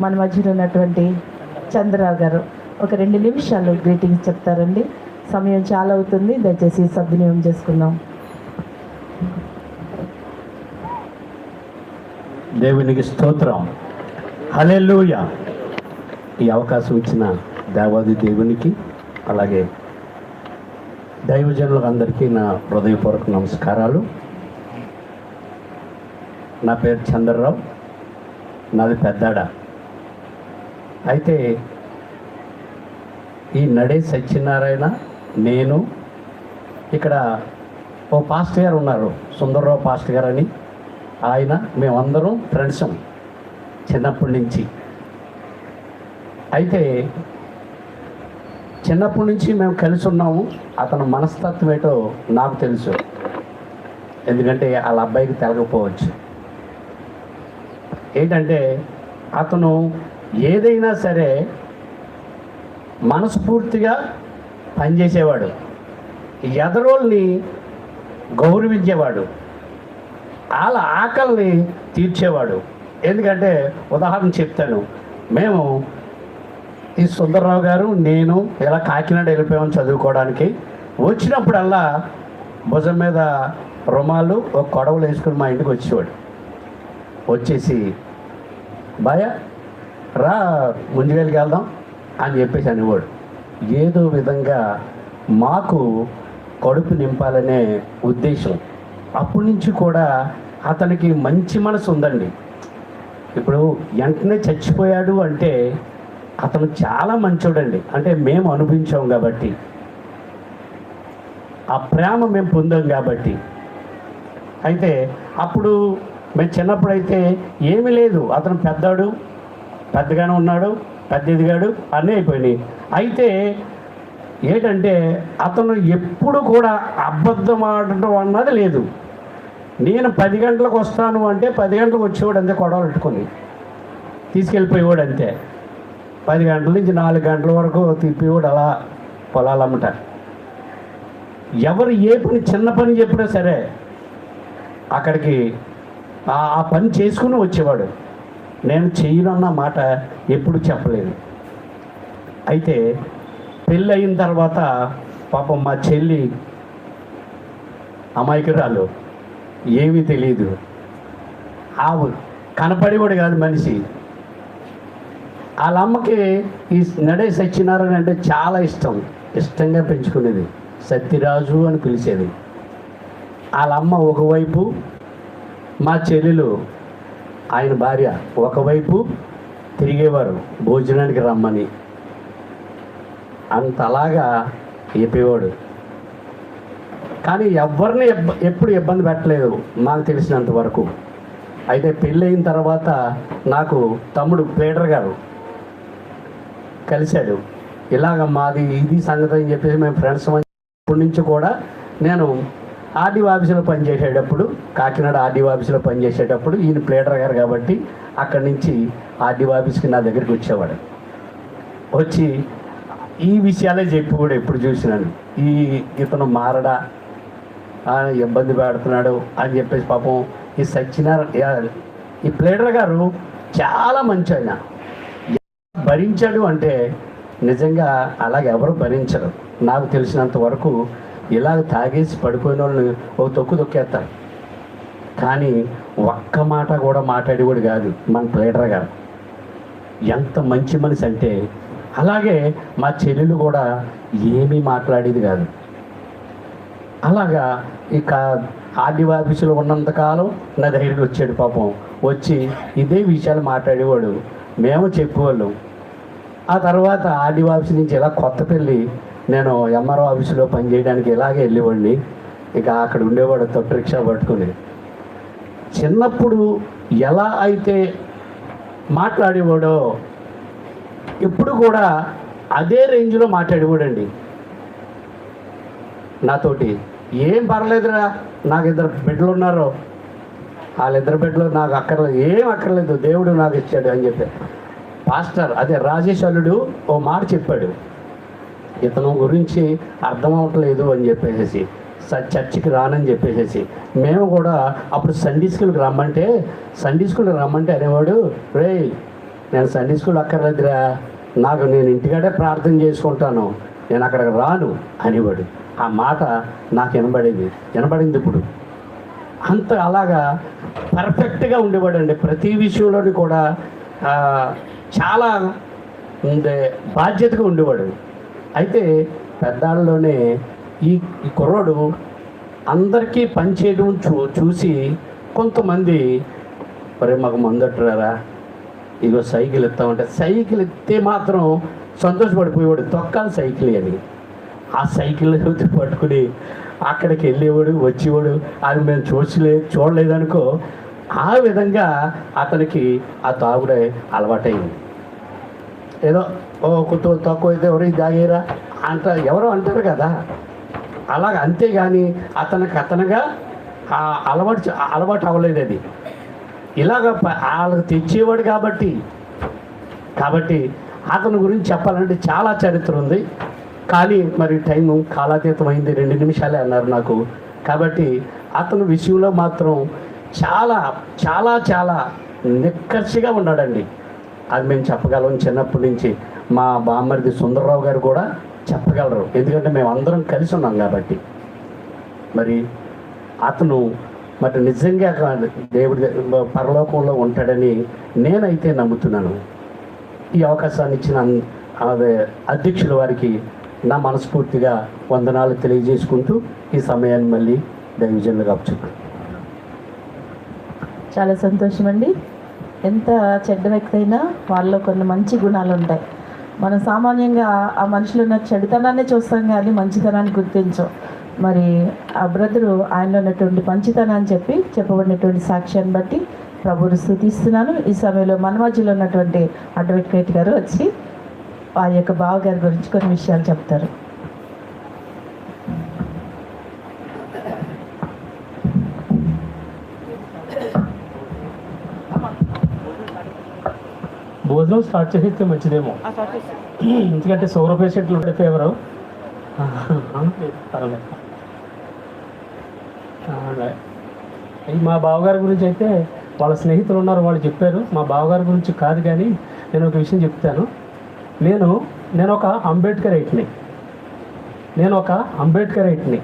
మన మధ్యలో ఉన్నటువంటి చంద్రరావు గారు ఒక రెండు నిమిషాలు గ్రీటింగ్స్ చెప్తారండి. సమయం చాలా అవుతుంది. దయచేసి సద్వినియోగం చేసుకుందాం. దేవునికి స్తోత్రం. లూయ ఈ అవకాశం ఇచ్చిన దేవాది దేవునికి అలాగే దైవజనులకు అందరికీ నా హృదయపూర్వక నమస్కారాలు. నా పేరు చంద్రరావు. నాది పెద్దాడ. అయితే ఈ నడే సత్యనారాయణ నేను ఇక్కడ ఓ పాస్టర్ గారు ఉన్నారు సుందర్రావు పాస్టర్ గారు అని ఆయన మేమందరం ఫ్రెండ్స్ చిన్నప్పటి నుంచి. అయితే చిన్నప్పటి నుంచి మేము కలిసి ఉన్నాము. అతను మనస్తత్వం ఏంటో నాకు తెలుసు. ఎందుకంటే వాళ్ళ అబ్బాయికి తెలకపోవచ్చు. ఏంటంటే అతను ఏదైనా సరే మనస్ఫూర్తిగా పనిచేసేవాడు. ఎదరోల్ని గౌరవించేవాడు. వాళ్ళ ఆకలిని తీర్చేవాడు. ఎందుకంటే ఉదాహరణ చెప్తాను. మేము ఈ సుందరరావు గారు నేను ఇలా కాకినాడ వెళ్ళిపోయాము చదువుకోవడానికి. వచ్చినప్పుడల్లా భుజం మీద రుమాలు ఒక కొడవలు వేసుకుని మా ఇంటికి వచ్చేవాడు. వచ్చేసి భయ రా ముందుకెళ్ళి వెళ్దాం అని చెప్పేసి అనేవాడు. ఏదో విధంగా మాకు కడుపు నింపాలనే ఉద్దేశం. అప్పటి నుంచి కూడా అతనికి మంచి మనసు ఉందండి. ఇప్పుడు వెంటనే చచ్చిపోయాడు అంటే అతను చాలా మంచోడండి. అంటే మేము అనుభవించాం కాబట్టి. ఆ ప్రేమ మేము పొందాం కాబట్టి. అయితే అప్పుడు మేము చిన్నప్పుడు అయితే ఏమీ లేదు. అతను పెద్దాడు. పెద్దగానే ఉన్నాడు పెద్ద ఎదిగాడు అన్నీ అయిపోయినాయి. అయితే ఏంటంటే అతను ఎప్పుడు కూడా అబద్ధం ఆడటం అన్నది లేదు. నేను పది గంటలకు వస్తాను అంటే పది గంటలకు వచ్చేవాడు అంతే గొడవలు పెట్టుకొని తీసుకెళ్ళిపోయేవాడు అంతే. పది గంటల నుంచి నాలుగు గంటల వరకు తిప్పేవాడు అలా పొలాలమ్మట ఎవరు ఏ పని చిన్న పని చెప్పినా సరే అక్కడికి ఆ పని చేసుకుని వచ్చేవాడు. నేను చెయ్యనన్న మాట ఎప్పుడు చెప్పలేదు. అయితే పెళ్ళి అయిన తర్వాత పాపం మా చెల్లి అమాయకురాలు ఏమీ తెలియదు ఆవు కనపడి కూడా కాదు మనిషి. వాళ్ళ అమ్మకి ఈ నడే సత్యనారాయణ అంటే చాలా ఇష్టం. ఇష్టంగా పెంచుకునేది. సత్యరాజు అని పిలిచేది. వాళ్ళ అమ్మ ఒకవైపు మా చెల్లెలు ఆయన భార్య ఒకవైపు తిరిగేవారు భోజనానికి రమ్మని. అంతలాగా చెప్పేవాడు. కానీ ఎవరిని ఎప్పుడు ఇబ్బంది పెట్టలేదు నాకు తెలిసినంత వరకు. అయితే పెళ్ళయిన తర్వాత నాకు తమ్ముడు పీటర్ గారు కలిశాడు. ఇలాగ మాది ఇది సంగతి అని చెప్పేసి మేము ఫ్రెండ్స్ అప్పటి నుంచి కూడా నేను ఆర్డీ ఆఫీసులో పనిచేసేటప్పుడు కాకినాడ ఆర్డీ ఆఫీసులో పనిచేసేటప్పుడు ఈయన ప్లేటర్ గారు కాబట్టి అక్కడి నుంచి ఆర్డీ ఆఫీస్కి నా దగ్గరికి వచ్చేవాడు. వచ్చి ఈ విషయాలే చెప్పి కూడా ఎప్పుడు చూసినాను. ఈ ఇతను మారడా ఇబ్బంది పెడుతున్నాడు అని చెప్పేసి పాపం ఈ సత్యనారాయణ ఈ ప్లేడర్ గారు చాలా మంచి ఆయన. భరించాడు అంటే నిజంగా అలాగెవరు భరించరు. నాకు తెలిసినంత వరకు ఇలాగ తాగేసి పడిపోయిన వాళ్ళని ఓ తొక్కు తొక్కేస్తారు. కానీ ఒక్క మాట కూడా మాట్లాడేవాడు కాదు మన ప్లేడర్ గారు. ఎంత మంచి మనిషి అంటే అలాగే మా చెల్లెలు కూడా ఏమీ మాట్లాడేది కాదు. అలాగా ఇక ఆర్డీఓ ఆఫీసులో ఉన్నంతకాలం నా దగ్గరికి వచ్చాడు పాపం. వచ్చి ఇదే విషయాలు మాట్లాడేవాడు. మేము చెప్పేవాళ్ళం. ఆ తర్వాత ఆర్డీఓ ఆఫీస్ నుంచి ఇలా కొత్త పెళ్ళి నేను ఎంఆర్ఓ ఆఫీసులో పనిచేయడానికి ఇలాగే వెళ్ళేవాడిని. ఇక అక్కడ ఉండేవాడు తొట్టు రిక్షా పట్టుకుని. చిన్నప్పుడు ఎలా అయితే మాట్లాడేవాడో ఇప్పుడు కూడా అదే రేంజ్లో మాట్లాడేవాడండి. నాతోటి ఏం పర్లేదురా నాకు ఇద్దరు బిడ్డలు ఉన్నారు. వాళ్ళిద్దరు బిడ్డలు నాకు అక్కర్లేదు ఏం అక్కర్లేదు దేవుడు నాకు ఇచ్చాడు అని చెప్పి. పాస్టర్ అదే రాజేష్ అల్లుడు ఓ మాట చెప్పాడు. ఇతను గురించి అర్థం అవ్వట్లేదు అని చెప్పేసి స- చర్చికి రానని చెప్పేసి మేము కూడా అప్పుడు సండే స్కూల్కి రమ్మంటే సండే స్కూల్కి రమ్మంటే అనేవాడు రే నేను సండే స్కూల్ అక్కర్లేదురా నాకు నేను ఇంటికాడే ప్రార్థన చేసుకుంటాను నేను అక్కడికి రాను అనేవాడు. ఆ మాట నాకు వినబడేది. వినబడింది ఇప్పుడు. అంత అలాగా పర్ఫెక్ట్గా ఉండేవాడండి. ప్రతి విషయంలోని కూడా చాలా ఉండే బాధ్యతగా ఉండేవాడు. అయితే పెద్దాళ్ళలోనే ఈ కుర్రాడు అందరికీ పనిచేయడం చూ చూసి కొంతమంది మరి మాకు మందట్టురారా ఇగో సైకిల్ ఇస్తామంటే సైకిల్ ఇస్తే మాత్రం సంతోషపడిపోయేవాడు తొక్కాలి సైకిల్ అని. ఆ సైకిల్ పట్టుకుని అక్కడికి వెళ్ళేవాడు వచ్చేవాడు అది మేము చూసలే చూడలేదనుకో ఆ విధంగా అతనికి ఆ తాగుడే అలవాటైంది. ఏదో ఓ కొంచెం తక్కువ అయితే ఎవరు దాగేరా అంట ఎవరో అంటారు కదా. అలాగ అంతేగాని అతనికి అతనుగా అలవాటు అలవాటు అవ్వలేదు అది. ఇలాగ వాళ్ళకి తెచ్చేవాడు కాబట్టి. కాబట్టి అతని గురించి చెప్పాలంటే చాలా చరిత్ర ఉంది. కానీ మరి టైము కాలాతీతమైంది రెండు నిమిషాలే అన్నారు నాకు. కాబట్టి అతని విషయంలో మాత్రం చాలా చాలా చాలా నిక్కర్షిగా ఉన్నాడండి. అది మేము చెప్పగలం చిన్నప్పటి నుంచి. మా బామ్మరిది సుందరరావు గారు కూడా చెప్పగలరు. ఎందుకంటే మేము అందరం కలిసి ఉన్నాం కాబట్టి. మరి అతను మరి నిజంగా దేవుడి పరలోకంలో ఉంటాడని నేనైతే నమ్ముతున్నాను. ఈ అవకాశాన్ని ఇచ్చిన అదే అధ్యక్షుల వారికి నా మనస్ఫూర్తిగా వందనాలు తెలియజేసుకుంటూ ఈ సమయాన్ని మళ్ళీ దైవజనులుగా అప్పుచుకున్నాను చాలా సంతోషం అండి ఎంత చెడ్డ వ్యక్తి అయినా వాళ్ళలో కొన్ని మంచి గుణాలు ఉంటాయి మనం సామాన్యంగా ఆ మనిషిలో ఉన్న చెడుతనాన్ని చూస్తాం కానీ మంచితనాన్ని గుర్తించం. మరి ఆ బ్రదరు ఆయనలో ఉన్నటువంటి మంచితనాన్ని చెప్పి చెప్పబడినటువంటి సాక్ష్యాన్ని బట్టి ప్రభువును స్థుతిస్తున్నాను. ఈ సమయంలో మన మధ్యలో ఉన్నటువంటి అడ్వకేట్ గారు వచ్చి వారి యొక్క బావగారి గురించి కొన్ని విషయాలు చెప్తారు. భోజనం స్టార్ట్ చేసేస్తే మంచిదేమో. ఎందుకంటే షుగర్ పేషెంట్లు ఉంటే ఫేవరు మా బావగారి గురించి అయితే వాళ్ళ స్నేహితులు ఉన్నారు వాళ్ళు చెప్పారు. మా బావగారి గురించి కాదు కానీ నేను ఒక విషయం చెప్తాను. నేను నేను ఒక అంబేద్కర్ రైట్ని నేను ఒక అంబేద్కర్ రైట్ని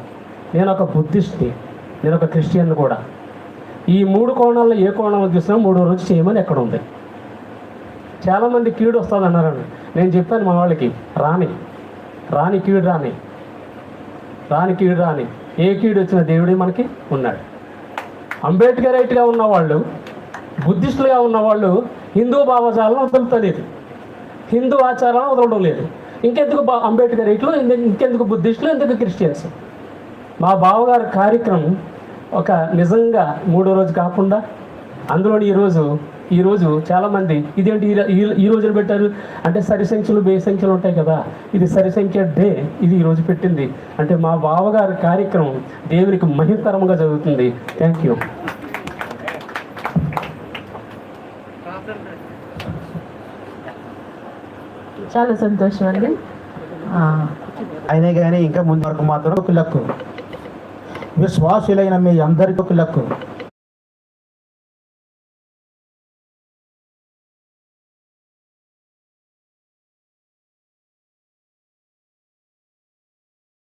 నేను ఒక బుద్ధిస్ట్ని. నేను ఒక క్రిస్టియన్ కూడా. ఈ మూడు కోణాల్లో ఏ కోణంలో చూసినా మూడో రోజు చేయమని ఎక్కడ ఉంది. చాలామంది కీడు వస్తుంది అన్నారండి నేను చెప్పాను మా వాళ్ళకి రాని రాని కీడు రాని రాని కీడు రాని ఏ కీడు వచ్చిన దేవుడే మనకి ఉన్నాడు. అంబేద్కరైట్గా ఉన్నవాళ్ళు బుద్ధిస్టులుగా ఉన్నవాళ్ళు హిందూ భావజాలను వదులుతలేదు. హిందూ ఆచారాలను వదలడం లేదు. ఇంకెందుకు బా అంబేద్కర్ ఇట్లు ఇంకెందుకు బుద్ధిస్టులు ఎందుకు క్రిస్టియన్స్? మా బావగారి కార్యక్రమం ఒక నిజంగా మూడో రోజు కాకుండా అందులోని ఈరోజు ఈరోజు చాలామంది ఇదేంటి ఈ ర- ఈ- ఈ రోజున పెట్టారు? అంటే సరి సంఖ్యలు బే సంఖ్యలు ఉంటాయి కదా. ఇది సరి సంఖ్య డే. ఇది ఈరోజు పెట్టింది. అంటే మా బావగారి కార్యక్రమం దేవునికి మహితరంగా జరుగుతుంది. థ్యాంక్ యూ చాలా సంతోషం అండి. ఆ, అయినా కానీ ఇంకా ముందు వరకు మాత్రం ఒక లక్కు. విశ్వాసులైన మీ అందరికీ ఒక లక్కు.